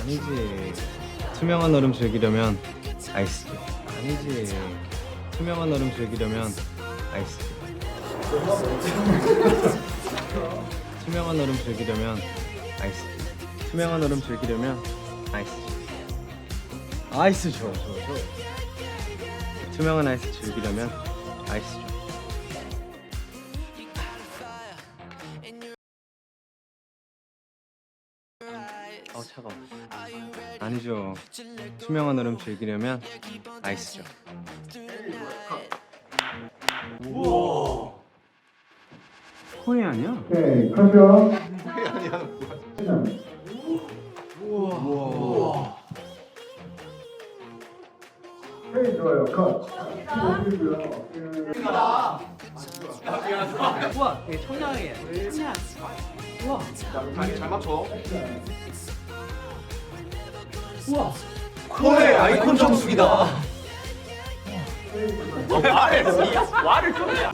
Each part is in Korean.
아니지. 투명한 얼음 즐기려면 아이스지. 아니지. 투명한 얼음 즐기려면 아이스지. 투명한 얼음 즐기려면 아이스지. 투명한 얼음 즐기려면. 아이스 줘, 줘, 줘. 투명한 아이스 즐기려면 아이스 줘. 어 차가워. 아니죠. 투명한 얼음 즐기려면 아이스죠. 우와. 코에 아니야? 오케이 컷이요. 오 케이 좋아요 컷. 우와 되게 청량해 우와 잘 맞춰. 우와 코의 아이콘 정수기다. 좀 해.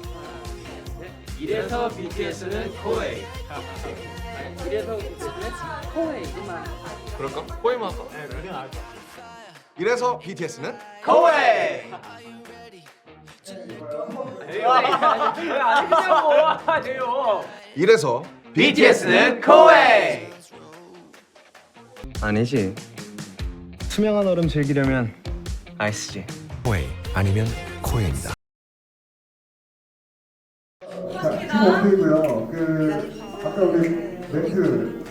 이래서 BTS는 코웨이 이래서 BTS는 코웨이구만 그럴까? 코에만 할까? 네, 것 같아. 이래서 BTS는 거웨이. 이래서 BTS는 코웨이. 아니지. 투명한 얼음 즐기려면 아이스지. 코웨이 아니면 코웨이입니다. 팀 오프이고요. 그 아까 우리 멘트